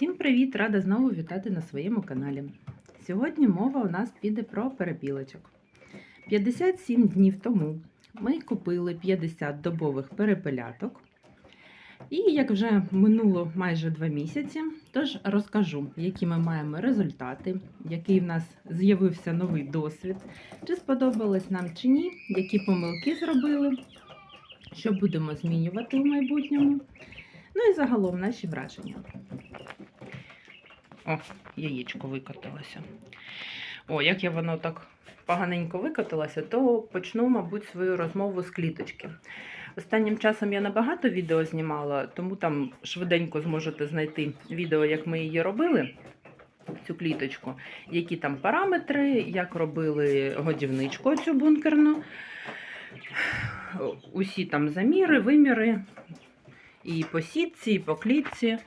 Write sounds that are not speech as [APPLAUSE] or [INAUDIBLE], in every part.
Всім привіт! Рада знову вітати на своєму каналі. Сьогодні мова у нас піде про перепілочок. 57 днів тому ми купили 50 добових перепеляток. І як вже минуло майже 2 місяці, тож розкажу, які ми маємо результати, який в нас з'явився новий досвід, чи сподобалось нам чи ні, які помилки зробили, що будемо змінювати в майбутньому. Ну і загалом наші враження. О, яєчко викотилося. О, як я воно так поганенько викотилося, то почну, мабуть, свою розмову з кліточки. Останнім часом я набагато відео знімала, тому там швиденько зможете знайти відео, як ми її робили, цю кліточку, які там параметри, як робили годівничку цю бункерну. Усі там заміри, виміри, і по сітці, і по клітці.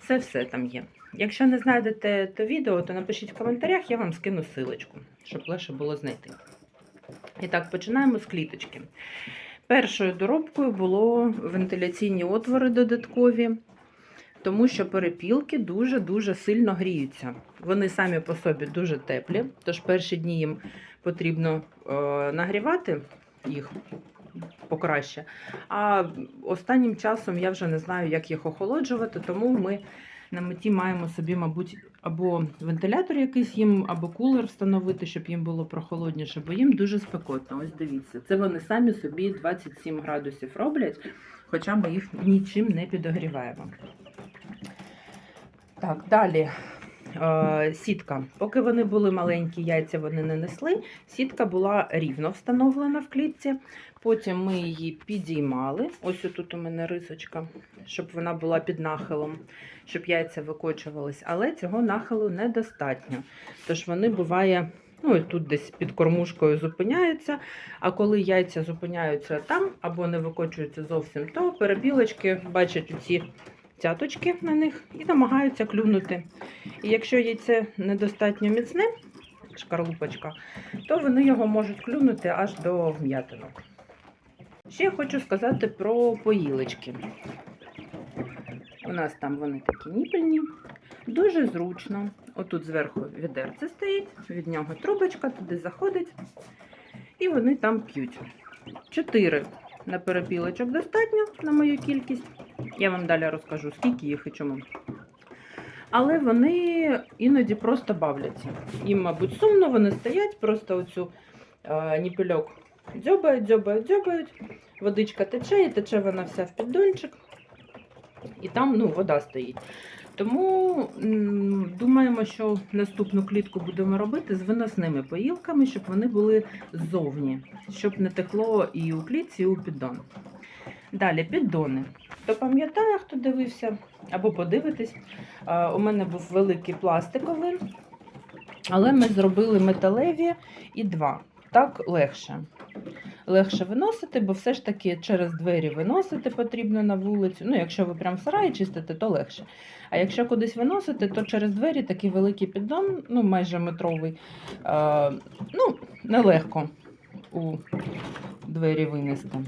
Все-все там є. Якщо не знайдете то відео, то напишіть в коментарях, я вам скину силочку, щоб легше було знайти. І так, починаємо з кліточки. Першою доробкою було вентиляційні отвори додаткові, тому що перепілки дуже-дуже сильно гріються. Вони самі по собі дуже теплі, тож перші дні їм потрібно е, нагрівати їх покраще. А останнім часом я вже не знаю, як їх охолоджувати, тому ми на меті маємо собі, мабуть, або вентилятор якийсь їм, або кулер встановити, щоб їм було прохолодніше, бо їм дуже спекотно. Ось дивіться, це вони самі собі 27 градусів роблять, хоча ми їх нічим не підогріваємо. Так, далі. Е, Сітка. Поки вони були маленькі, яйця вони не несли. Сітка була рівно встановлена в клітці. Потім ми її підіймали. Ось тут у мене рисочка, щоб вона була під нахилом, щоб яйця викочувались. Але цього нахилу недостатньо. Тож вони буває, ну і тут десь під кормушкою зупиняються. А коли яйця зупиняються там або не викочуються зовсім, то перебілочки бачать ці цяточки на них і намагаються клюнути. І якщо яйце недостатньо міцне, шкарлупочка, то вони його можуть клюнути аж до вм'ятинок. Ще хочу сказати про поїлочки. У нас там вони такі ніпельні, дуже зручно. Отут зверху відерце стоїть, від нього трубочка, туди заходить, і вони там п'ють. Чотири на перепілочок достатньо на мою кількість. Я вам далі розкажу, скільки їх і чому. Але вони іноді просто бавляться. Їм, мабуть, сумно, вони стоять, просто оцю е, ніпельок дзьобають, дзьобають, дзьобають. Водичка тече, і тече вона вся в піддончик. І там ну, вода стоїть. Тому думаємо, що наступну клітку будемо робити з виносними поїлками, щоб вони були ззовні, щоб не текло і у клітці, і у піддон. Далі піддони. Хто пам'ятає, хто дивився або подивитись, у мене був великий пластиковий, але ми зробили металеві і два. Так легше. Легше виносити, бо все ж таки через двері виносити потрібно на вулицю. Ну, якщо ви прям в сараї чистите, то легше. А якщо кудись виносити, то через двері такий великий піддон, ну майже метровий, е, ну, нелегко у двері винести.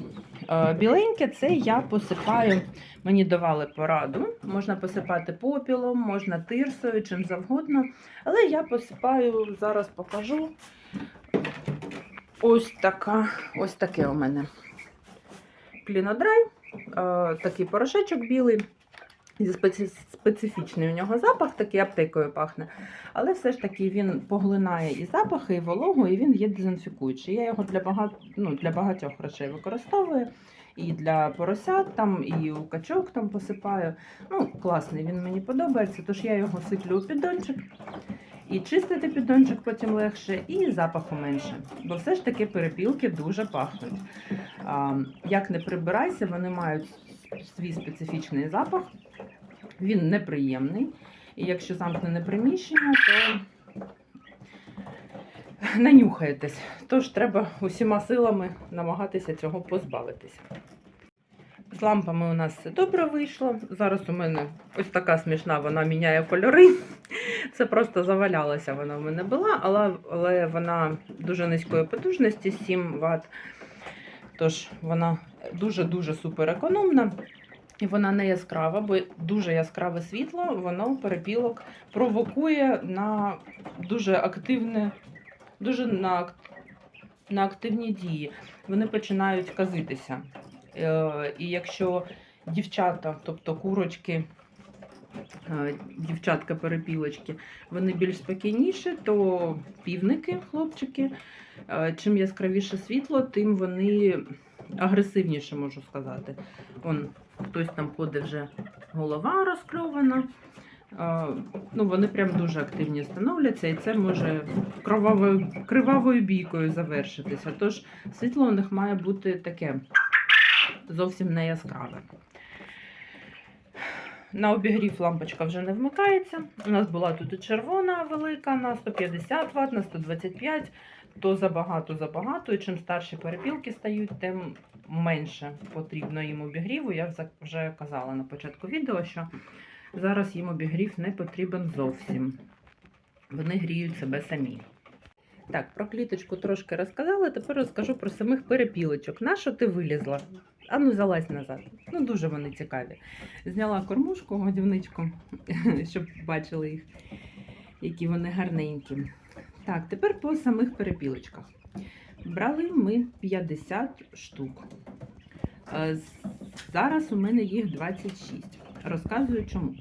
Е, Біленьке це я посипаю, мені давали пораду. Можна посипати попілом, можна тирсою, чим завгодно. Але я посипаю, зараз покажу. Ось така, ось таке у мене клінодрай, е, такий порошечок білий. Зі специфічний у нього запах, такий аптекою пахне. Але все ж таки він поглинає і запахи, і вологу, і він є дезінфікуючий. Я його для багато, ну, для багатьох речей використовую. І для поросят, там, і у качок там посипаю. Ну, класний, він мені подобається, тож я його сиплю у піддончик. І чистити піддончик потім легше, і запаху менше. Бо все ж таки перепілки дуже пахнуть. Як не прибирайся, вони мають свій специфічний запах. Він неприємний. І якщо замкнене приміщення, то нанюхаєтесь. Тож треба усіма силами намагатися цього позбавитися. З лампами у нас все добре вийшло. Зараз у мене ось така смішна, вона міняє кольори. Це просто завалялася вона в мене була, але, але вона дуже низької потужності, 7 Вт. Тож вона дуже-дуже супер економна. І вона не яскрава, бо дуже яскраве світло, воно перепілок провокує на дуже активне, дуже на, на активні дії. Вони починають казитися. Е, і якщо дівчата, тобто курочки, е, дівчатка-перепілочки, вони більш спокійніші, то півники, хлопчики, е, чим яскравіше світло, тим вони агресивніше, можу сказати. Он хтось там ходить вже голова розкльована. Ну, вони прям дуже активні становляться, і це може кровавою, кривавою бійкою завершитися. Тож світло у них має бути таке зовсім не яскраве. На обігрів лампочка вже не вмикається. У нас була тут і червона велика на 150 Вт, на 125 то забагато забагато. І чим старші перепілки стають, тим менше потрібно їм обігріву. Я вже казала на початку відео, що зараз їм обігрів не потрібен зовсім. Вони гріють себе самі. Так, про кліточку трошки розказала, тепер розкажу про самих перепілочок. На що ти вилізла? Ану, залазь назад. Ну, дуже вони цікаві. Зняла кормушку, годівничку, [LAUGHS] щоб бачили їх, які вони гарненькі. Так, тепер по самих перепілочках. Брали ми 50 штук. Е, Зараз у мене їх 26. Розказую чому.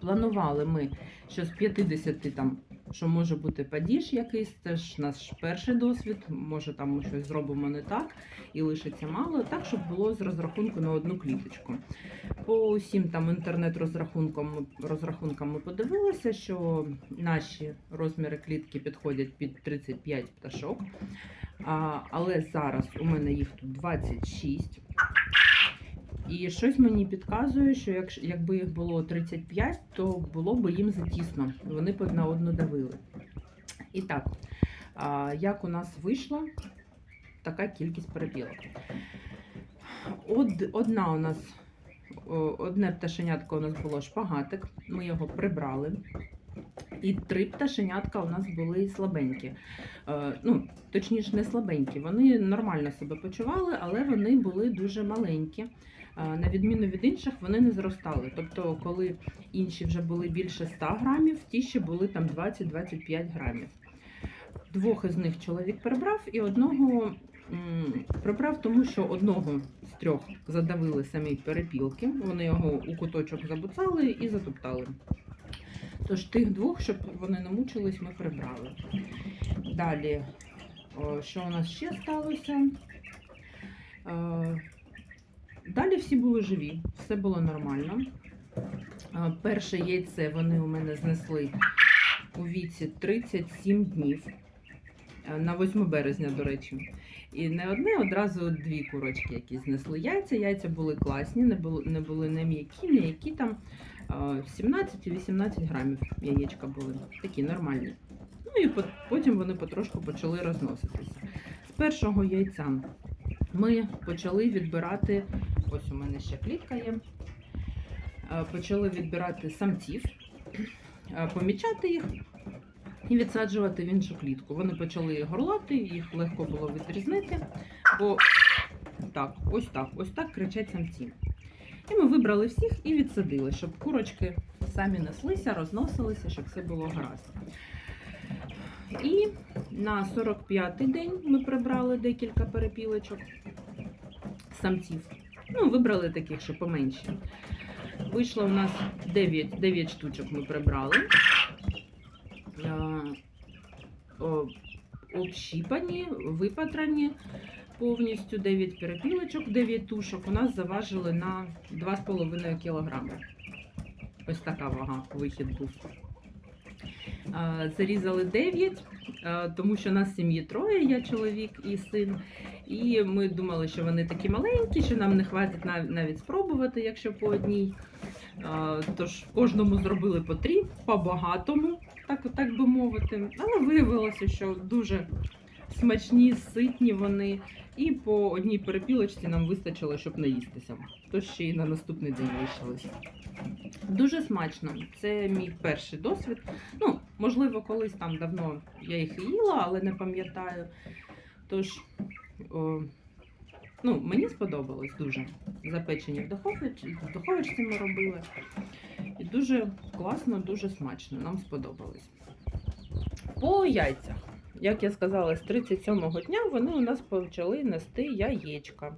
Планували ми, що з 50 там, що може бути падіж якийсь, це ж наш перший досвід. Може там ми щось зробимо не так і лишиться мало, так, щоб було з розрахунку на одну кліточку. По усім там інтернет-розрахункам розрахункам ми подивилися, що наші розміри клітки підходять під 35 пташок. А, але зараз у мене їх тут 26. І щось мені підказує, що якщо, якби їх було 35, то було б їм затісно. Вони б одна одну давили. І так, як у нас вийшло така кількість перепілок. Од, одна у нас, одне пташенятко у нас було шпагатик, ми його прибрали. І три пташенятка у нас були слабенькі. Е, ну, точніше, не слабенькі. Вони нормально себе почували, але вони були дуже маленькі. Е, На відміну від інших, вони не зростали. Тобто, коли інші вже були більше 100 грамів, ті ще були там 20-25 грамів. Двох із них чоловік прибрав, і одного прибрав, тому що одного з трьох задавили самі перепілки. Вони його у куточок забуцали і затоптали. Тож тих двох, щоб вони не мучились, ми прибрали. Далі, що у нас ще сталося? Далі всі були живі, все було нормально. Перше яйце вони у мене знесли у віці 37 днів. На 8 березня, до речі. І не одне, одразу дві курочки, які знесли яйця. Яйця були класні, не були, не були не м'які, не які там. е, 17 і 18 грамів яєчка були. Такі нормальні. Ну і потім вони потрошку почали розноситися. З першого яйця ми почали відбирати. Ось у мене ще клітка є. Е, Почали відбирати самців, е, помічати їх і відсаджувати в іншу клітку. Вони почали горлати, їх легко було відрізнити, бо так, ось так, ось так кричать самці. І ми вибрали всіх і відсадили, щоб курочки самі неслися, розносилися, щоб все було гаразд. І на 45-й день ми прибрали декілька перепілочок самців. Ну, вибрали таких, що поменші. Вийшло у нас 9, 9 штучок ми прибрали. Е, Общіпані, випатрані повністю 9 перепілочок, 9 тушок у нас заважили на 2,5 кг. Ось така вага, вихід був. Е, Зарізали 9, е, тому що нас сім'ї троє, я чоловік і син. І ми думали, що вони такі маленькі, що нам не хватить нав- навіть спробувати, якщо по одній. Тож кожному зробили по три, по багатому, так, так би мовити. Але виявилося, що дуже смачні, ситні вони. І по одній перепілочці нам вистачило, щоб наїстися. Тож ще й на наступний день лишилось. Дуже смачно. Це мій перший досвід. Ну, можливо, колись там давно я їх їла, але не пам'ятаю. Тож, о, Ну, мені сподобалось дуже. Запечені в духовочці, в духовочці ми робили. І дуже класно, дуже смачно. Нам сподобалось. По яйцях. Як я сказала, з 37-го дня вони у нас почали нести яєчка.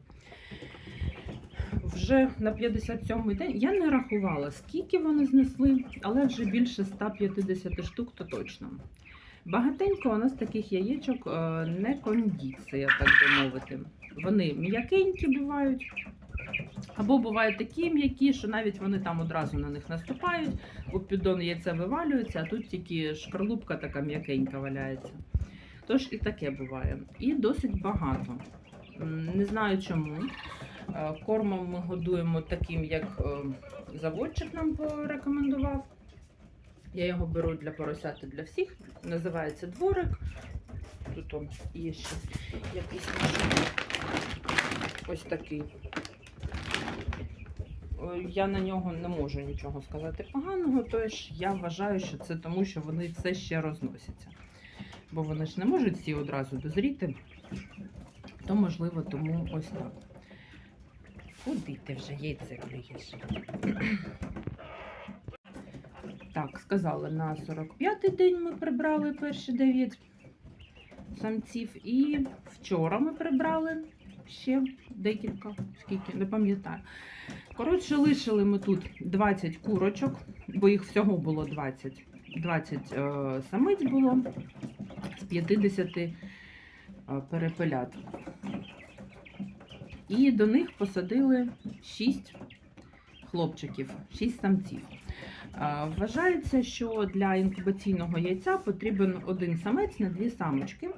Вже на 57-й день я не рахувала, скільки вони знесли, але вже більше 150 штук, то точно. Багатенько у нас таких яєчок е, не кондиція, так би мовити. Вони м'якенькі бувають. Або бувають такі м'які, що навіть вони там одразу на них наступають, у піддон яйце вивалюється, а тут тільки шкарлупка така м'якенька валяється. Тож і таке буває. І досить багато. Не знаю чому. Е, Кормом ми годуємо таким, як е, заводчик нам порекомендував. Я його беру для поросят і для всіх. Називається дворик. Тут он є ще якийсь ось такий. Е, Я на нього не можу нічого сказати поганого, тож я вважаю, що це тому, що вони все ще розносяться. Бо вони ж не можуть всі одразу дозріти, то можливо тому ось так. Куди ти вже яйце клюєш? Так, сказали, на 45-й день ми прибрали перші 9 самців. І вчора ми прибрали ще декілька, скільки, не пам'ятаю. Коротше, лишили ми тут 20 курочок, бо їх всього було 20. 20 е, самиць було з 50 е, перепелят. І до них посадили 6 хлопчиків, 6 самців. Вважається, що для інкубаційного яйця потрібен один самець на дві самочки.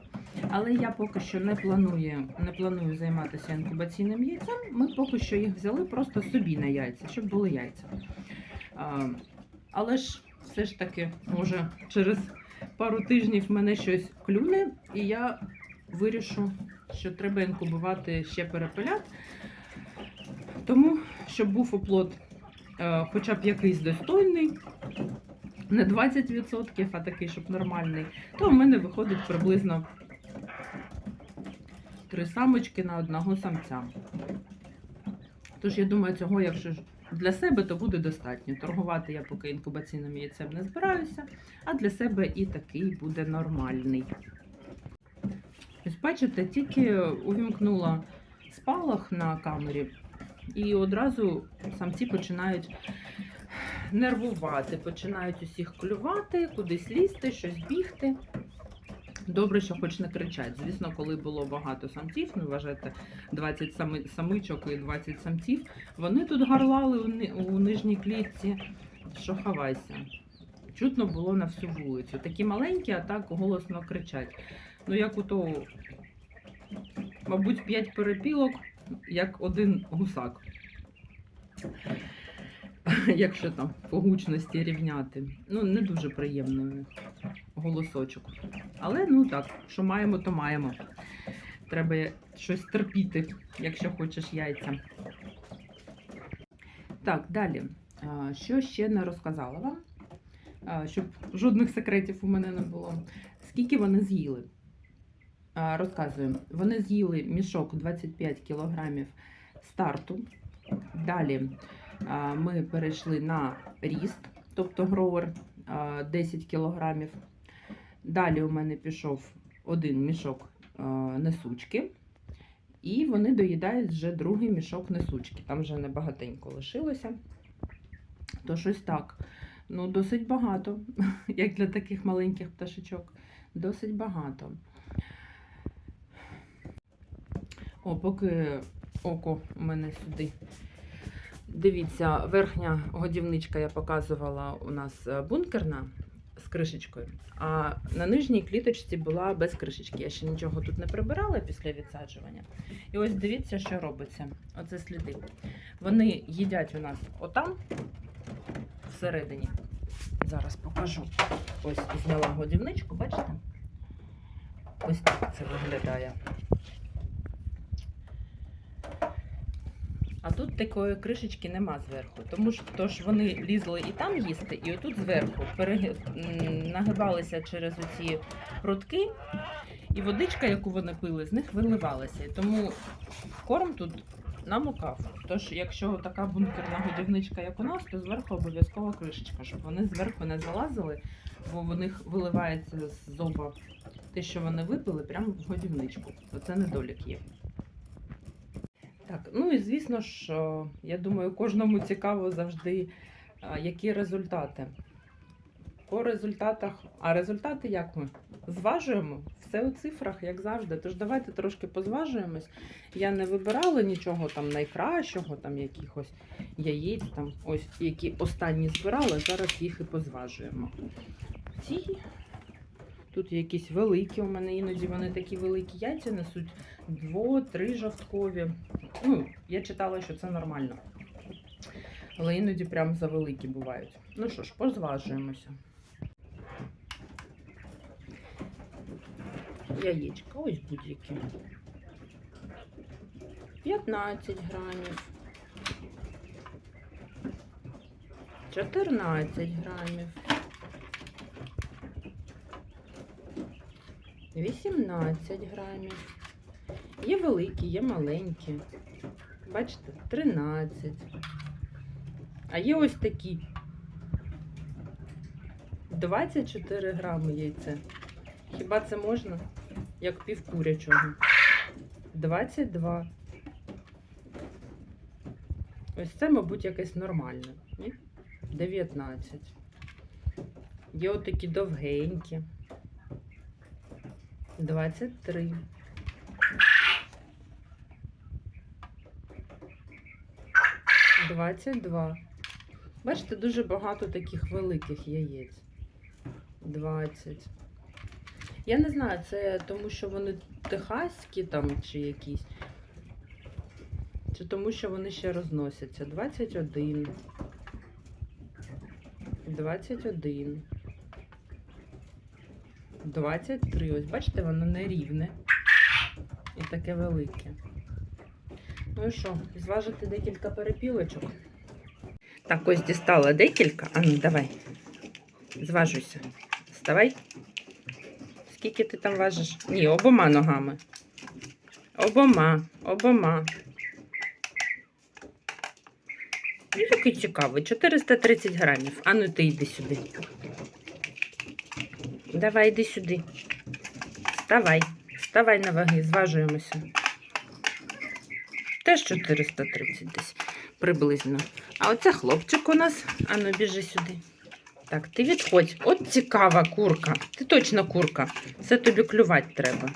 Але я поки що не планую, не планую займатися інкубаційним яйцем. Ми поки що їх взяли просто собі на яйця, щоб були яйця. Але ж все ж таки, може, через пару тижнів мене щось клюне, і я вирішу, що треба інкубувати ще перепелят. Тому, щоб був оплод е, хоча б якийсь достойний, не 20%, а такий, щоб нормальний, то в мене виходить приблизно три самочки на одного самця. Тож я думаю, цього, якщо для себе, то буде достатньо. Торгувати я поки інкубаційним яйцем не збираюся, а для себе і такий буде нормальний. Ось бачите, тільки увімкнула спалах на камері, і одразу самці починають нервувати, починають усіх клювати, кудись лізти, щось бігти. Добре, що хоч не кричать. Звісно, коли було багато самців, ну вважайте, 20 сами, самичок і 20 самців, вони тут гарлали у, у нижній клітці, що хавайся. Чутно було на всю вулицю. Такі маленькі, а так голосно кричать. Ну, як у того, мабуть, 5 перепілок, як один гусак. [LAUGHS] Якщо там по гучності рівняти. Ну, не дуже приємний голосочок. Але ну так, що маємо, то маємо. Треба щось терпіти, якщо хочеш яйця. Так, далі. Що ще не розказала вам, щоб жодних секретів у мене не було. Скільки вони з'їли? А, Розказую. Вони з'їли мішок 25 кілограмів старту. Далі ми перейшли на ріст, тобто гровер 10 кілограмів. Далі у мене пішов один мішок несучки, і вони доїдають вже другий мішок несучки. Там вже небагатенько лишилося. То щось так. Ну, досить багато, [LAUGHS] як для таких маленьких пташечок. Досить багато. О, поки око у мене сюди. Дивіться, верхня годівничка я показувала у нас е, бункерна з кришечкою, а на нижній кліточці була без кришечки. Я ще нічого тут не прибирала після відсаджування. І ось дивіться, що робиться. Оце сліди. Вони їдять у нас отам, всередині. Зараз покажу. Ось зняла годівничку, бачите? Ось так це виглядає. А тут такої кришечки нема зверху. Тому що тож вони лізли і там їсти, і отут зверху переги... нагибалися через оці прутки, І водичка, яку вони пили, з них виливалася. Тому корм тут намокав. Тож, якщо така бункерна годівничка, як у нас, то зверху обов'язково кришечка, щоб вони зверху не залазили, бо в них виливається з зоба те, що вони випили, прямо в годівничку. Оце недолік є. Так, ну і звісно ж, я думаю, кожному цікаво завжди, які результати. По результатах, а результати як ми? Зважуємо все у цифрах, як завжди. Тож давайте трошки позважуємось. Я не вибирала нічого там найкращого, там якихось яєць, там ось які останні збирала, зараз їх і позважуємо. Ці тут якісь великі, у мене іноді вони такі великі яйця несуть, дво-три жовткові. Ну, я читала, що це нормально. Але іноді прям завеликі бувають. Ну що ж, позважуємося. Яєчка, ось будь-які. 15 грамів. 14 грамів. 18 грамів. Є великі, є маленькі. Бачите, 13. А є ось такі. 24 грами яйце. Хіба це можна? Як пів курячого. 22. Ось це, мабуть, якесь нормальне. Ні? 19. Є отакі довгенькі. 23. Двадцять два. Бачите, дуже багато таких великих яєць. 20. Я не знаю, це тому, що вони техаські там чи якісь. Чи тому, що вони ще розносяться. 21. 21. 23. Ось бачите, воно не рівне. І таке велике. Ну і що, зважити декілька перепілочок. Так, ось дістала декілька. А ну, давай. Зважуйся. Вставай. Скільки ти там важиш? Ні, обома ногами. Обома, обома. Ну, який цікавий. 430 грамів. А ну ти йди сюди. Давай, йди сюди. Вставай. Вставай на ваги, зважуємося. Теж 430 десь приблизно. А оце хлопчик у нас. Ану, біжи сюди. Так, ти відходь. От цікава курка. Ти точно курка. Все тобі клювати треба.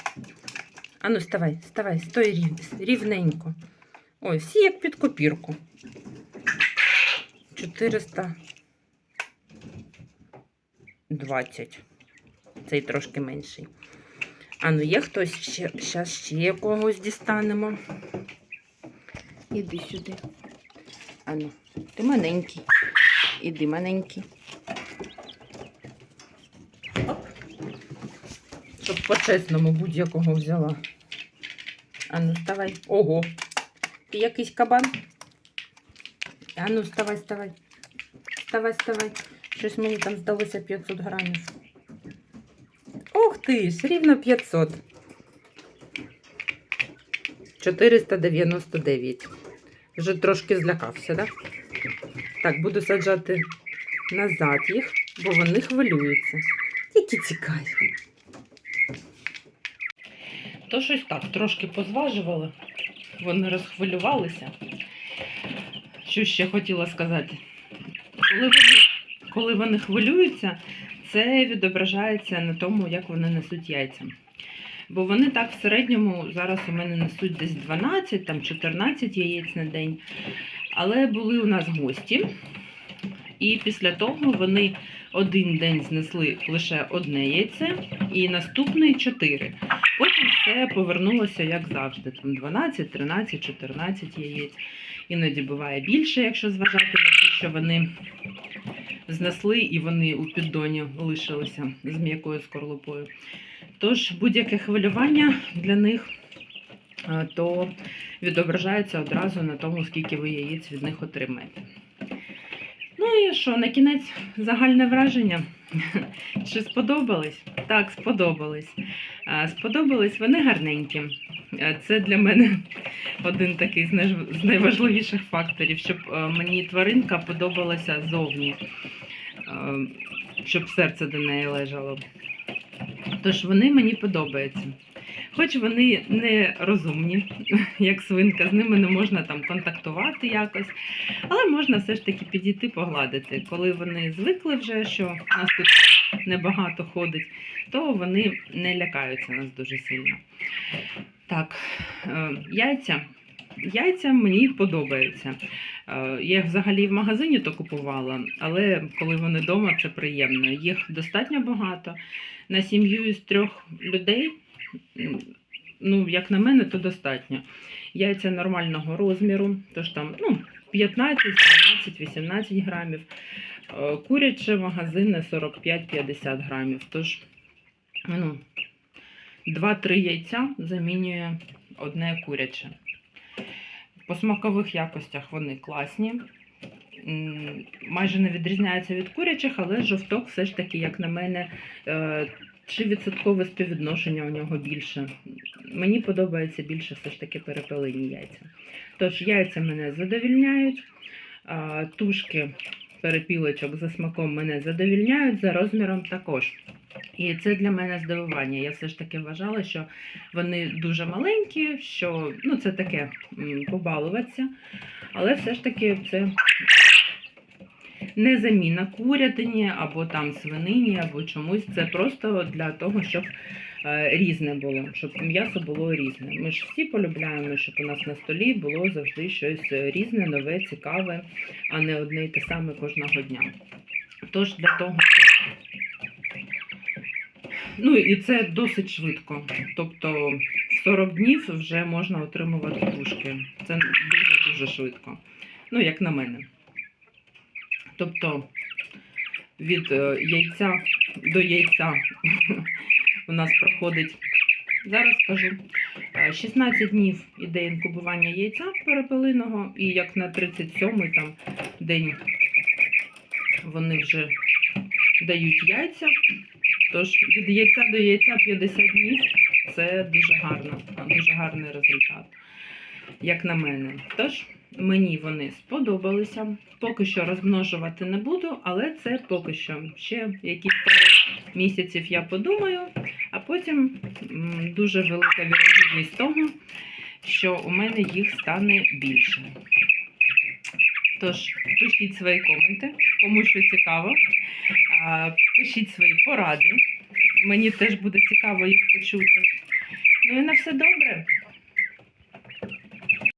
Ану, вставай, вставай, стой рів- рівненько. Ой, всі як під копірку. 420. Цей трошки менший. Ану, є хтось ще. Зараз ще когось дістанемо. Іди сюди. Ану, ти маленький. Іди маленький. Оп. Щоб по-чесному будь-якого взяла. Ану, вставай. Ого. Ти якийсь кабан? Ану, вставай, вставай. Вставай, вставай. Щось мені там здалося 500 грамів. Ух ти ж, рівно 500. 499. Вже трошки злякався, так? Так, буду саджати назад їх, бо вони хвилюються. Які цікаві. То щось так, трошки позважували. Вони розхвилювалися. Що ще хотіла сказати? Коли вони, коли вони хвилюються, це відображається на тому, як вони несуть яйця. Бо вони так в середньому зараз у мене несуть десь 12, там 14 яєць на день. Але були у нас гості, і після того вони один день знесли лише одне яйце, і наступний 4. Потім все повернулося як завжди. Там 12, 13, 14 яєць. Іноді буває більше, якщо зважати на те, що вони знесли і вони у піддоні лишилися з м'якою скорлупою. Тож будь-яке хвилювання для них то відображається одразу на тому, скільки ви яєць від них отримаєте. Ну і що, на кінець загальне враження? [LAUGHS] Чи сподобались? Так, сподобались. Е, Сподобались, вони гарненькі. Е, Це для мене [LAUGHS] один такий з найважливіших факторів, щоб е, мені тваринка подобалася зовні, е, щоб серце до неї лежало. Тож вони мені подобаються. Хоч вони не розумні, [LAUGHS] як свинка, з ними не можна там контактувати якось, але можна все ж таки підійти погладити. Коли вони звикли вже, що нас тут небагато ходить, то вони не лякаються нас дуже сильно. Так, е, яйця. Яйця мені подобаються. Е, Я їх взагалі в магазині то купувала, але коли вони вдома, це приємно. Їх достатньо багато. На сім'ю із трьох людей, ну, як на мене, то достатньо. Яйця нормального розміру, тож там ну, 15, 17, 18 грамів. Е, Куряче магазинне 45-50 грамів. Тож ну, 2-3 яйця замінює одне куряче. По смакових якостях вони класні. Майже не відрізняються від курячих, але жовток все ж таки, як на мене, е, чи відсоткове співвідношення у нього більше. Мені подобається більше все ж таки перепелині яйця. Тож яйця мене задовільняють, тушки перепілочок за смаком мене задовільняють, за розміром також. І це для мене здивування. Я все ж таки вважала, що вони дуже маленькі, що ну, це таке побалуватися. Але все ж таки це не заміна курятині або там свинині, або чомусь. Це просто для того, щоб е, різне було, щоб м'ясо було різне. Ми ж всі полюбляємо, щоб у нас на столі було завжди щось різне, нове, цікаве, а не одне й те саме кожного дня. Тож для того, щоб Ну і це досить швидко. Тобто 40 днів вже можна отримувати тушки. Це дуже-дуже швидко. Ну, як на мене. Тобто від е, яйця до яйця [LAUGHS] у нас проходить, зараз скажу, е, 16 днів іде інкубування яйця перепелиного, і як на 37-й там день вони вже дають яйця. Тож від яйця до яйця 50 днів це дуже гарно, дуже гарний результат, як на мене. Тож мені вони сподобалися. Поки що розмножувати не буду, але це поки що. Ще якісь пару місяців я подумаю, а потім дуже велика вірогідність того, що у мене їх стане більше. Тож пишіть свої коменти, кому що цікаво. Пишіть свої поради. Мені теж буде цікаво їх почути. Ну і на все добре.